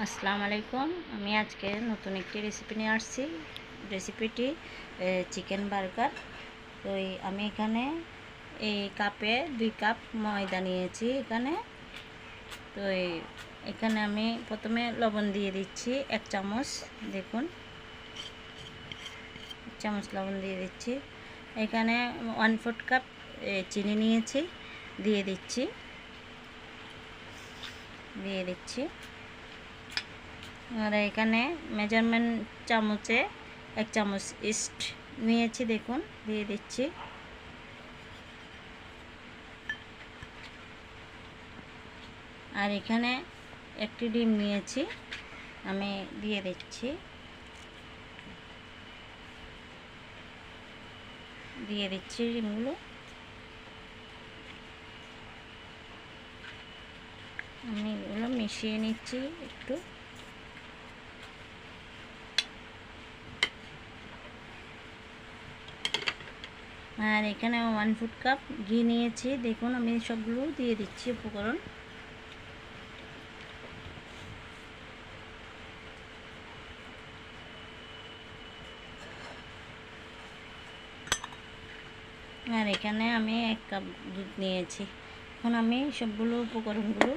আসসালামু আলাইকুম। আমি আজকে নতুন একটি রেসিপি নিয়ে আসছি। রেসিপিটি চিকেন বার্গার তো আমি এখানে এই কাপে দুই কাপ ময়দা নিয়েছি এখানে। তো এখানে আমি প্রথমে লবণ দিয়ে দিচ্ছি এক চামচ, দেখুন। এক চামচ লবণ দিয়ে দিচ্ছি। এখানে ওয়ান ফোর্থ কাপ চিনি নিয়েছি, দিয়ে দিচ্ছি। দিয়ে দিচ্ছি। আর এখানে মেজারমেন্ট চামচে এক চামচ ইস্ট নিয়েছি, দেখুন, দিয়ে দিচ্ছি। আর এখানে একটি ডিম নিয়েছি, আমি দিয়ে দিচ্ছি। দিয়ে দিচ্ছি ডিমগুলো। আমি এগুলো মিশিয়ে নিচ্ছি একটু। আর এখানে ওয়ান ফুড কাপ ঘি নিয়েছি। দেখুন, আমি সবগুলো দিয়ে দিচ্ছি উপকরণ। আর এখানে আমি এক কাপ দুধ নিয়েছি। এখন আমি সবগুলো উপকরণগুলো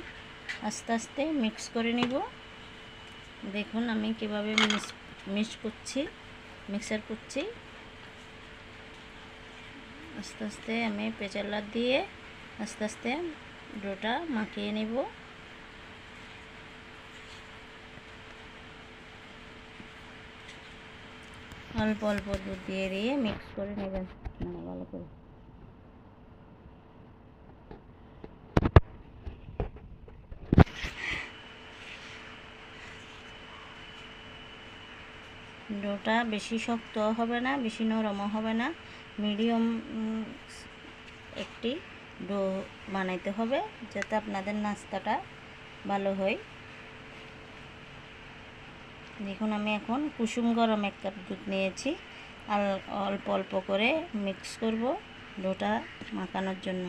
আস্তে আস্তে মিক্স করে নিব। দেখুন, আমি কীভাবে মিক্স মিক্স করছি মিক্সার করছি। আস্তে আস্তে আমি পেঁচালার দিয়ে আস্তে আস্তে ডোটা মাখিয়ে নেব। অল্প অল্প দুধ দিয়ে দিয়ে মিক্স করে নেবেন। মানে ভালো করে। ডোটা বেশি শক্ত হবে না, বেশি নরমও হবে না। মিডিয়াম একটি ডো বানাইতে হবে যাতে আপনাদের নাস্তাটা ভালো হয়। দেখুন, আমি এখন কুসুম গরম এক কাপ দুধ নিয়েছি। আর অল্প অল্প করে মিক্স করব ডোটা মাখানোর জন্য।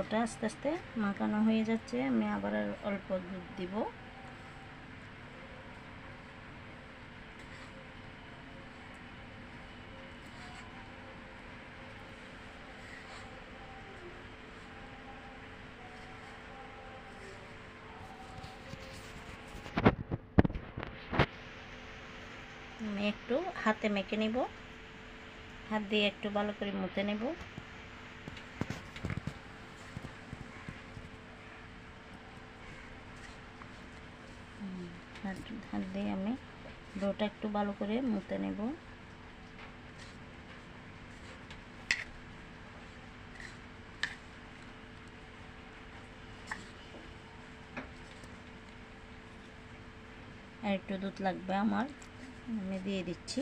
ডোটা আস্তে আস্তে মাখানো হয়ে যাচ্ছে। আমি আবার অল্প দুধ দিব। একটু হাতে মেখে নিব। হাত দিয়ে একটু ভালো করে মুতে নেব। হাত দিয়ে আমি ডোটা একটু ভালো করে মুতে নেব। আর একটু দুধ লাগবে আমার, আমি দিয়ে দিচ্ছি।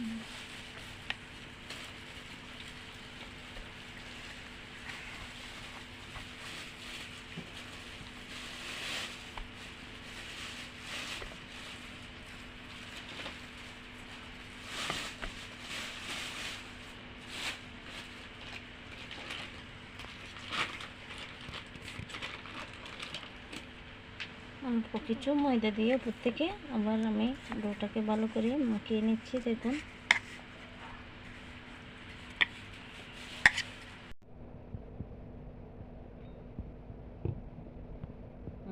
Mm-hmm. কিছু ময়দা দিয়ে উপর থেকে আবার আমি ডোটাকে ভালো করে মাখিয়ে নিচ্ছি, দেখুন।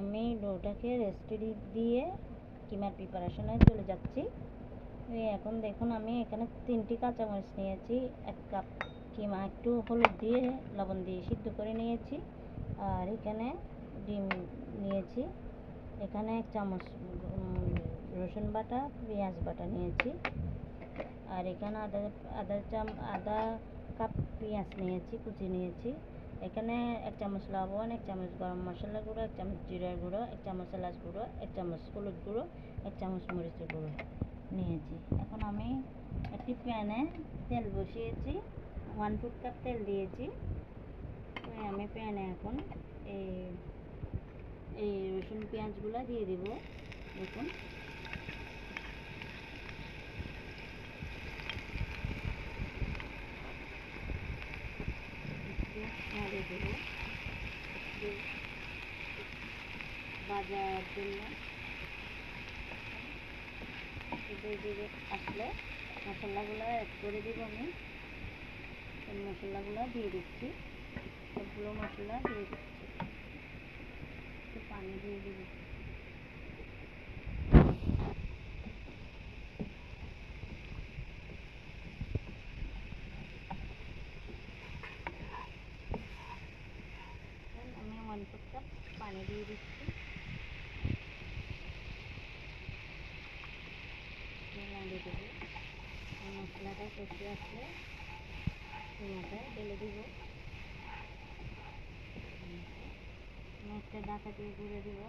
আমি ডোটাকে রেস্টে দিয়ে কিমার প্রিপারেশনে চলে যাচ্ছি। এখন দেখুন, আমি এখানে তিনটি কাঁচামরিচ নিয়েছি, এক কাপ কিমা একটু হলুদ দিয়ে, লবণ দিয়ে সিদ্ধ করে নিয়েছি, আর এখানে ডিম নিয়েছি। এখানে এক চামচ রসুন বাটা, পেঁয়াজ বাটা নিয়েছি। আর এখানে আদা আদা চাম, আদা কাপ পেঁয়াজ নিয়েছি, কুচি নিয়েছি। এখানে এক চামচ লবণ, এক চামচ গরম মশলা গুঁড়ো, এক চামচ জিরার গুঁড়ো, এক চামচ এলাচ গুঁড়ো, এক চামচ হলুদ গুঁড়ো, এক চামচ মরিচের গুঁড়ো নিয়েছি। এখন আমি একটি প্যানে তেল বসিয়েছি ওয়ান ফোর কাপ তেল দিয়েছি। আমি প্যানে এখন এই এই রসুন পেঁয়াজগুলো দিয়ে দিব। দেখুন। দেব। ভাজার জন্য। আসলে মশলাগুলো অ্যাড করে দিব আমি মশলাগুলো দিয়ে দিচ্ছি। সবগুলো মশলা দিয়ে দিচ্ছি। পানি দিয়ে দিব এখন আমি ওয়ান ফোর কাপ পানি দিয়ে দিচ্ছি নাড়িয়ে দেবো আর মশলাটা কষে আসলে পেঁয়াজটা ঢেলে দিব ডাকা দিয়ে ঘুরে দিব।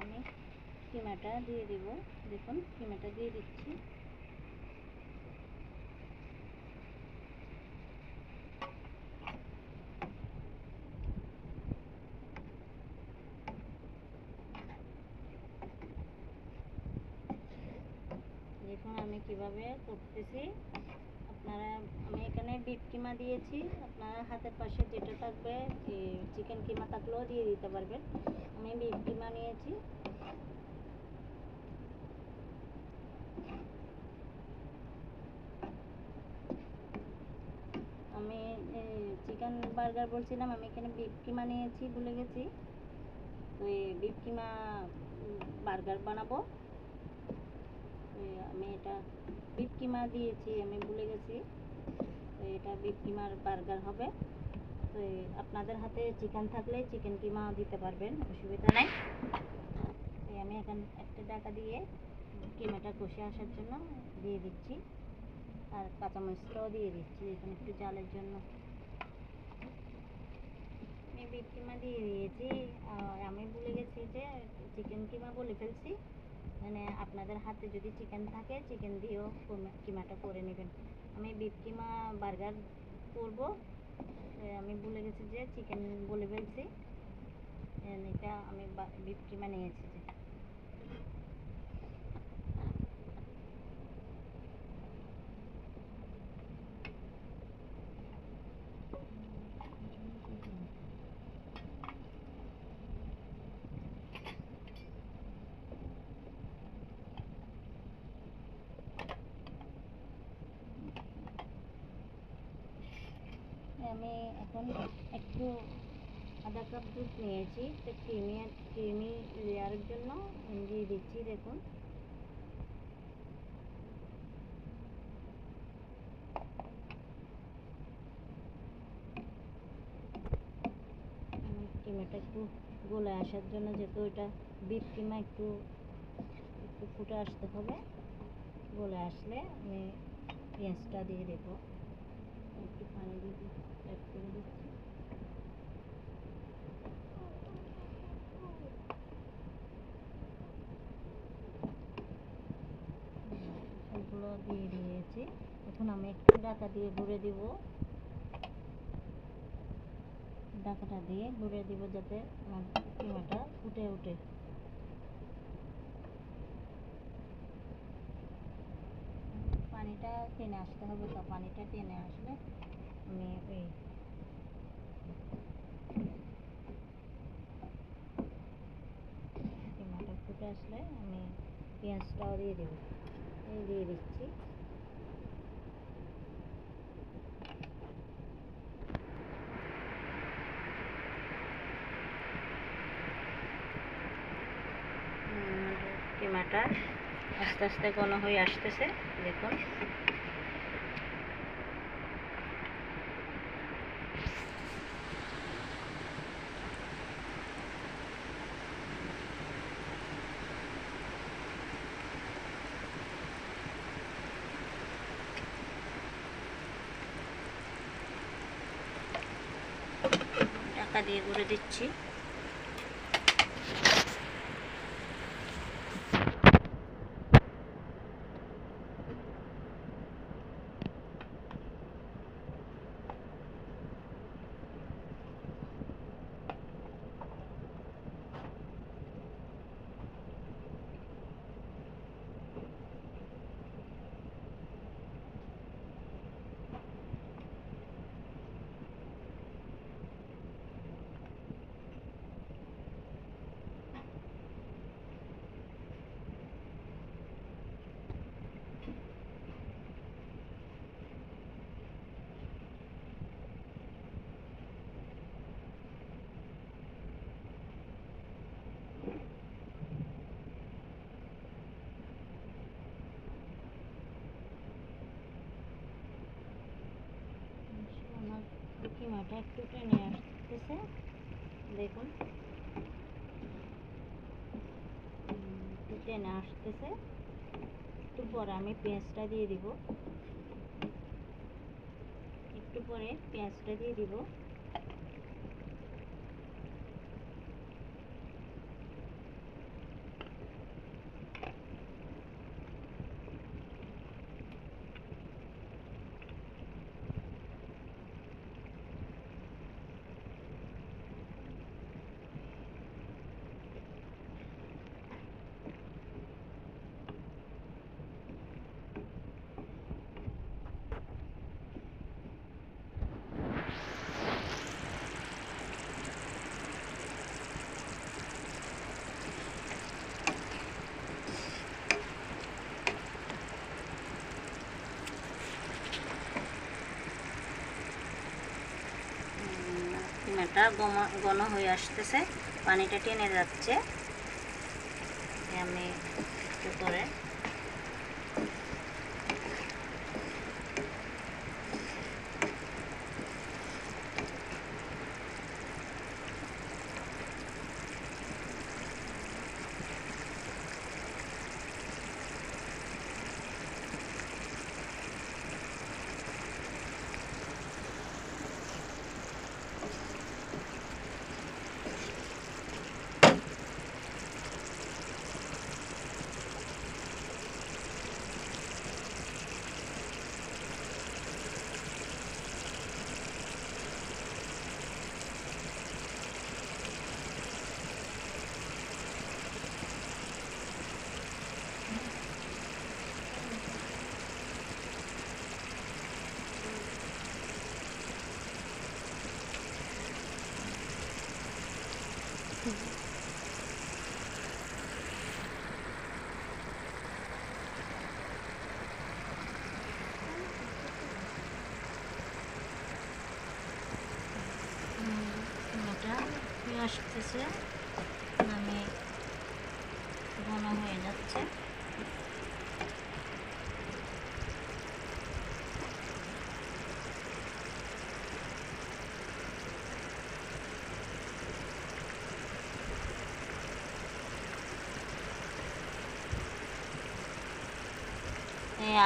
আমি কিমাটা দিয়ে দিব। দেখুন কিমাটা দিয়ে দিচ্ছি। দেখুন, আমি কীভাবে করতেছি। আপনারা, আমি এখানে বিফ কিমা দিয়েছি। আপনারা হাতের পাশে যেটা থাকবে চিকেন কিমা থাকলেও দিয়ে দিতে পারবেন। আমি বিফ কিমা নিয়েছি। আমি চিকেন বার্গার বলছিলাম, আমি এখানে বিফ কিমা নিয়েছি, ভুলে গেছি। তো এই কিমা বার্গার বানাবো। আমি এটা বিফ কিমা দিয়েছি, আমি ভুলে গেছি। তো এটা বিফ কিমার বার্গার হবে। তো আপনাদের হাতে চিকেন থাকলে চিকেন কিমা দিতে পারবেন, অসুবিধা নাই। আমি এখন একটা টাকা দিয়ে কিমাটা কষে আসার জন্য দিয়ে দিচ্ছি। আর কাঁচামরিচটাও দিয়ে দিচ্ছি, এখানে একটু জালের জন্য। আমি বিফ কিমা দিয়ে দিয়েছি। আর আমি ভুলে গেছি যে চিকেন কিমা বলে ফেলছি। মানে আপনাদের হাতে যদি চিকেন থাকে চিকেন দিয়েও কিমা- কিমাটা করে নেবেন। আমি বিফ কিমা বার্গার করব। আমি ভুলে গেছি যে চিকেন বলে ফেলছি। এটা আমি বিফ কিমা নিয়েছি যে আমি এখন একটু আধা কাপ দুধ নিয়েছি। তো ক্রিমি ক্রিমি লেয়ারের জন্য দিয়ে দিচ্ছি, দেখুন। কিমাটা একটু গলে আসার জন্য যেহেতু এটা বিট কিমা একটু একটু ফুটে আসতে হবে। গলে আসলে আমি পেঁয়াজটা দিয়ে দেবো। একটু পানি দিয়ে অ্যাড করে দিচ্ছি। সবগুলো দিয়ে দিয়েছি। এখন আমি একটু ডাকা দিয়ে ঘুরে দিব। ডাকাটা দিয়ে ঘুরে দিব যাতে আমার কিমাটা ফুটে উঠে। পানিটা টেনে আসতে হবে তো, পানিটা টেনে আসলে আমি ওই কিমাটা ফুটে আসলে আমি পেঁয়াজটাও দিয়ে দেবো। এই দিয়ে দিচ্ছি। আস্তে আস্তে ঘন হয়ে আসতেছে দেখুন। দিয়ে করে দিচ্ছি আমার কিমাটা একটু টেনে আসতেছে। দেখুন। একটু টেনে আসতেছে। একটু পরে আমি পেঁয়াজটা দিয়ে দিব। একটু পরে পেঁয়াজটা দিয়ে দিব। কিমাটা গণ হয়ে আসতেছে। পানিটা টেনে যাচ্ছে।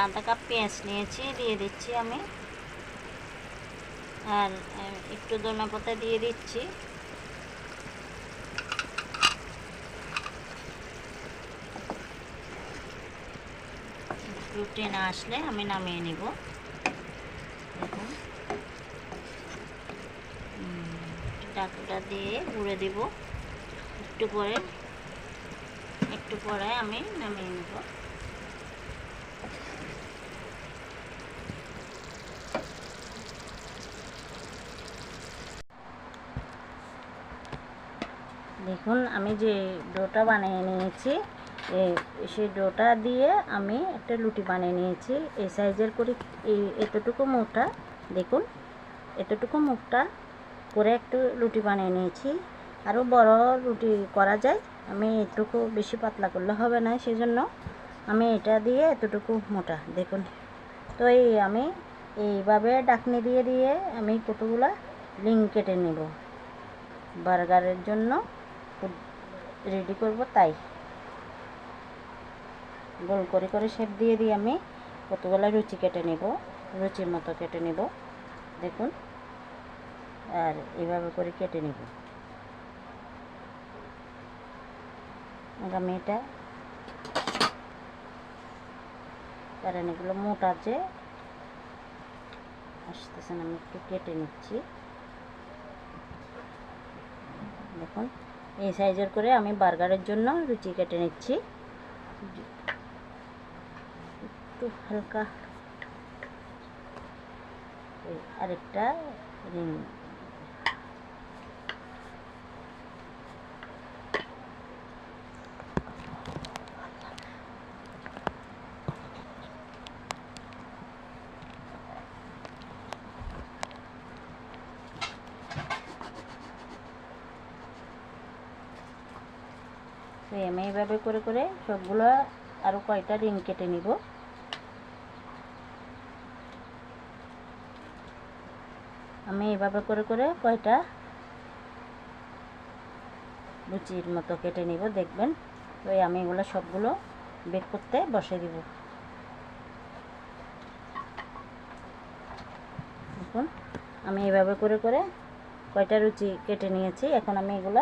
আধা কাপ পেঁয়াজ নিয়েছি দিয়ে দিচ্ছি আমি আর একটু ধনে পাতা দিয়ে দিচ্ছি। রুটি না আসলে আমি নামিয়ে নিব। ডাকুটা দিয়ে ঘুরে দিব। একটু পরে একটু পরে আমি নামিয়ে নেব। দেখুন আমি যে ডোটা বানিয়ে নিয়েছি সেই ডোটা দিয়ে আমি একটা লুটি বানিয়ে নিয়েছি। এই সাইজের করে এই এতটুকু মুখটা, দেখুন, এতটুকু মুখটা করে একটু লুটি বানিয়ে নিয়েছি। আরও বড় রুটি করা যায়, আমি এটুকু বেশি পাতলা করলে হবে না সেই জন্য আমি এটা দিয়ে এতটুকু মোটা, দেখুন। তো এই আমি এইভাবে ডাকনি দিয়ে দিয়ে আমি কতগুলা লিঙ্ক কেটে নেব। বার্গারের জন্য রেডি করব তাই। গোল করে করে শেপ দিয়ে দিয়ে আমি। কতগুলো রুচি কেটে নেব, রুচির মতো কেটে নেব, দেখুন। আর এভাবে করে কেটে নেব। আমি এটা কারণ এগুলো মোটা যে আসতেছে না, আমি একটু কেটে নিচ্ছি। দেখুন। এই সাইজের করে আমি বার্গারের জন্য রুচি কেটে নিচ্ছি। একটু হালকা। আরেকটা রিং তো আমি এইভাবে করে করে সবগুলো আরও কয়টা রিং কেটে নিব। আমি এইভাবে করে করে কয়টা লুচির মতো কেটে নিব, দেখবেন। তো আমি এগুলো সবগুলো বেক করতে বসে দিব। দেখুন, আমি এইভাবে করে করে কয়টা রুচি কেটে নিয়েছি। এখন আমি এগুলো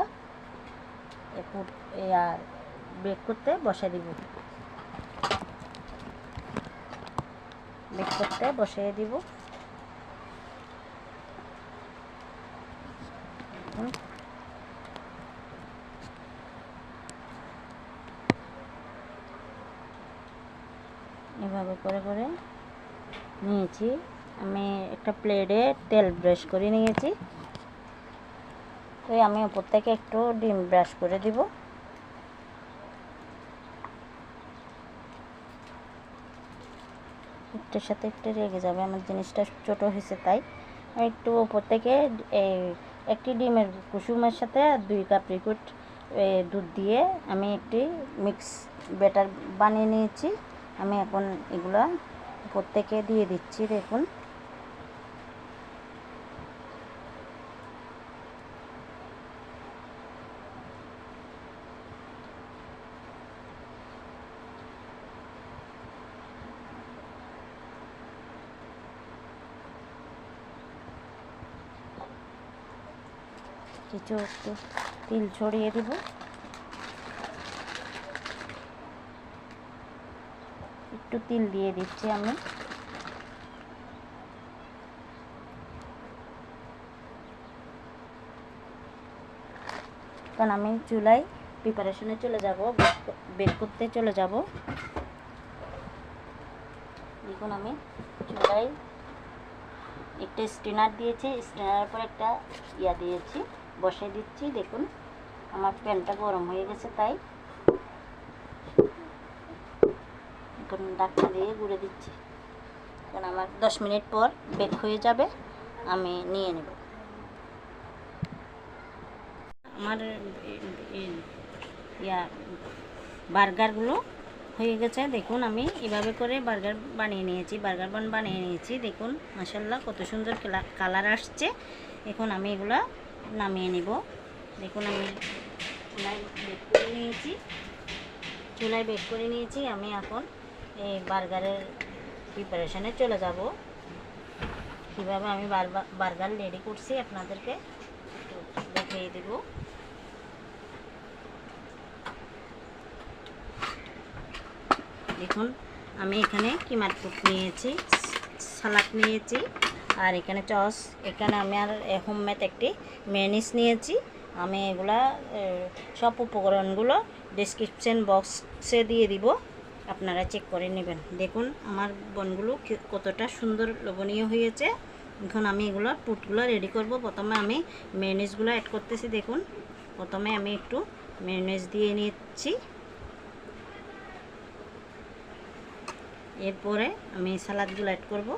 আর বেক করতে বসে দিব। বেক করতে বসিয়ে দিব। এভাবে করে করে নিয়েছি। আমি একটা প্লেটে তেল ব্রাশ করে নিয়েছি। তো আমি ওপর থেকে একটু ডিম ব্রাশ করে দিব। একটার সাথে একটু রেগে যাবে, আমার জিনিসটা ছোট হয়েছে তাই। একটু ওপর থেকে এই একটি ডিমের কুসুমের সাথে দুই কাপ লিকুইড দুধ দিয়ে আমি একটি মিক্স ব্যাটার বানিয়ে নিয়েছি। আমি এখন এগুলো উপর থেকে দিয়ে দিচ্ছি, দেখুন। কিছু একটু তিল ছড়িয়ে দিব। একটু তিল দিয়ে দিচ্ছি আমি। কারণ আমি চুলায় প্রিপারেশনে চলে যাব বেক করতে চলে যাব। দেখুন আমি চুলাই একটা স্টিনার দিয়েছি স্টিনারের পর একটা ইয়া দিয়েছি। বসে দিচ্ছি, দেখুন। আমার প্যানটা গরম হয়ে গেছে তাই। এখন ডাক্তার দিয়ে গুঁড়ে দিচ্ছি। কারণ আমার দশ মিনিট পর বেক হয়ে যাবে, আমি নিয়ে নেব। আমার ইয়া, বার্গারগুলো হয়ে গেছে, দেখুন আমি এভাবে করে বার্গার বানিয়ে নিয়েছি, বার্গার বান বানিয়ে নিয়েছি, দেখুন মাসাল্লাহ কত সুন্দর কালার আসছে। এখন আমি এগুলো নামিয়ে নিব। দেখুন আমি চুলায় বেক করে নিয়েছি। চুলায় বেক করে নিয়েছি। আমি এখন এই বার্গারের প্রিপারেশনে চলে যাব। কীভাবে আমি বার্গার রেডি করছি আপনাদেরকে দেখিয়ে দেবো। দেখুন, আমি এখানে কিমার কুট নিয়েছি, সালাদ নিয়েছি। আর এখানে চস এখানে আমি আর হোমমেড একটি মেনিস নিয়েছি। আমি এগুলা সব উপকরণগুলো ডিসক্রিপশন বক্সে দিয়ে দিব। আপনারা চেক করে নেবেন। দেখুন, আমার বনগুলো কতটা সুন্দর লোভনীয় হয়েছে। এখন আমি এগুলো পুটগুলো রেডি করব। প্রথমে আমি মেনিসগুলো অ্যাড করতেছি, দেখুন। প্রথমে আমি একটু মেনিস দিয়ে নিচ্ছি। এরপরে আমি সালাদগুলো অ্যাড করব।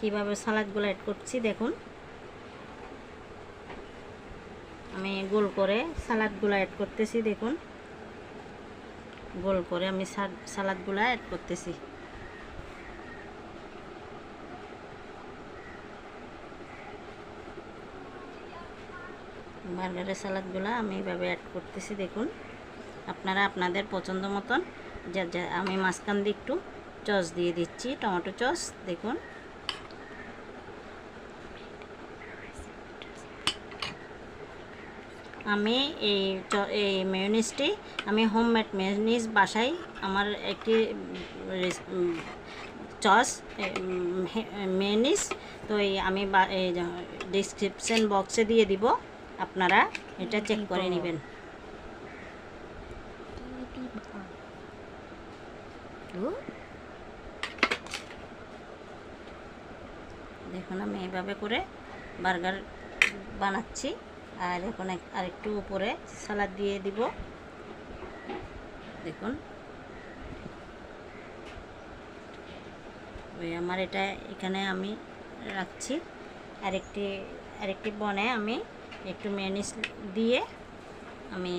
কীভাবে সালাদগুলো অ্যাড করছি দেখুন। আমি গোল করে সালাদগুলো অ্যাড করতেছি, দেখুন। গোল করে আমি সালাদগুলো অ্যাড করতেছি। বার্গারের সালাদগুলো আমি এইভাবে অ্যাড করতেছি, দেখুন। আপনারা আপনাদের পছন্দ মতন, যা যা, আমি মাঝখান দিয়ে একটু চস দিয়ে দিচ্ছি, টমেটো চস, দেখুন। আমি এই এই মেয়নিজটি আমি হোমমেড মেয়নিজ বাসায় আমার একটি চস মেয়নিজ তো এই আমি ডিসক্রিপশন বক্সে দিয়ে দিব আপনারা এটা চেক করে নেবেন। দেখুন আমি এইভাবে করে বার্গার বানাচ্ছি। আর এখন আরেকটু উপরে সালাদ দিয়ে দিব। দেখুন। ওই আমার এটা এখানে আমি রাখছি। আরেকটি আরেকটি বনে আমি একটু ম্যানিস দিয়ে আমি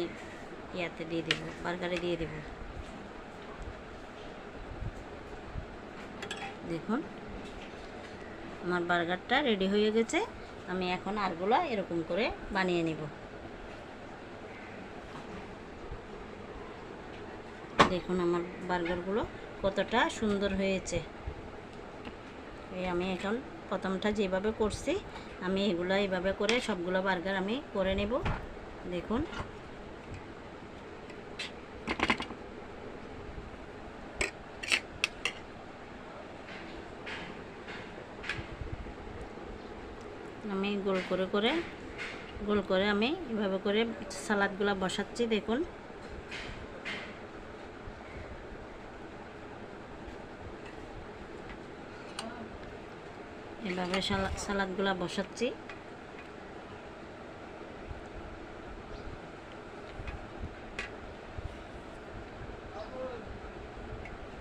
ইয়াতে দিয়ে দেবো, বার্গারে দিয়ে দেবো। দেখুন। আমার বার্গারটা রেডি হয়ে গেছে। আমি এখন আরগুলো এরকম করে বানিয়ে নিব। দেখুন আমার বার্গারগুলো কতটা সুন্দর হয়েছে। এই আমি এখন প্রথমটা যেভাবে করছি, আমি এগুলো এইভাবে করে সবগুলো বার্গার আমি করে নেব। দেখুন আমি গোল করে করে গোল করে আমি এভাবে করে সালাদগুলো বসাচ্ছি, দেখুন। এভাবে সালা- সালাদগুলো বসাচ্ছি।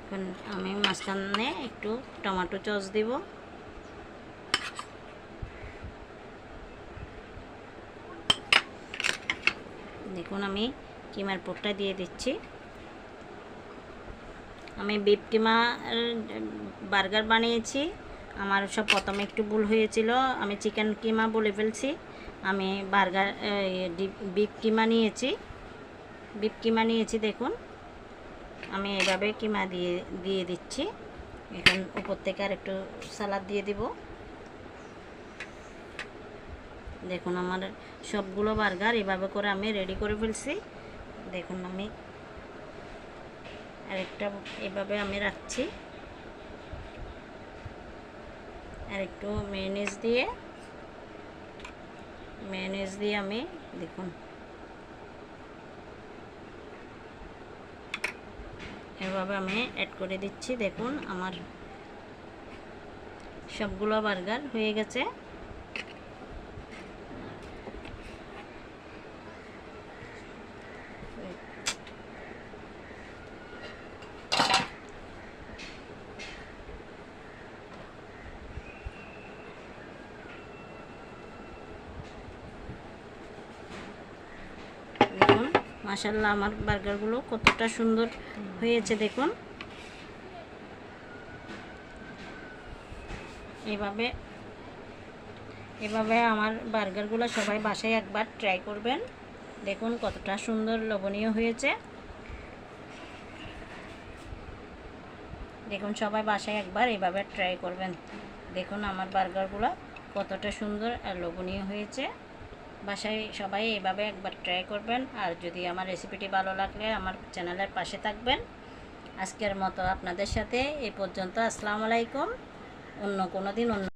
এখন আমি মাঝখানে একটু টমেটো চস দিব। দেখুন আমি কিমার পুরটা দিয়ে দিচ্ছি। আমি বিপ কিমা বার্গার বানিয়েছি। আমার সব প্রথমে একটু ভুল হয়েছিল। আমি চিকেন কিমা বলে ফেলছি। আমি বার্গার বিপ কিমা নিয়েছি। বিপ কিমা নিয়েছি, দেখুন। আমি এভাবে কিমা দিয়ে দিয়ে দিচ্ছি। এখন উপর থেকে আর একটু সালাদ দিয়ে দিব। দেখুন আমার সবগুলো বার্গার এভাবে করে আমি রেডি করে ফেলছি। দেখুন আমি আরেকটা এভাবে আমি রাখছি। আর একটু মেয়নিজ দিয়ে মেয়নিজ দিয়ে আমি দেখুন এভাবে আমি অ্যাড করে দিচ্ছি। দেখুন আমার সবগুলো বার্গার হয়ে গেছে। দেখুন মাশাল্লাহ আমার বার্গারগুলো কতটা সুন্দর হয়েছে দেখুন। এভাবে এভাবে আমার বার্গারগুলো সবাই বাসায় একবার ট্রাই করবেন। দেখুন কতটা সুন্দর লোভনীয় হয়েছে। দেখুন সবাই বাসায় একবার এভাবে ট্রাই করবেন। দেখুন আমার বার্গারগুলো কতটা সুন্দর আর লোভনীয় হয়েছে। বাসায় সবাই এভাবে একবার ট্রাই করবেন। আর যদি আমার রেসিপিটি ভালো লাগলে আমার চ্যানেলের পাশে থাকবেন। আজকের মতো আপনাদের সাথে এ পর্যন্ত। আসসালামু আলাইকুম। অন্য কোনো দিন অন্য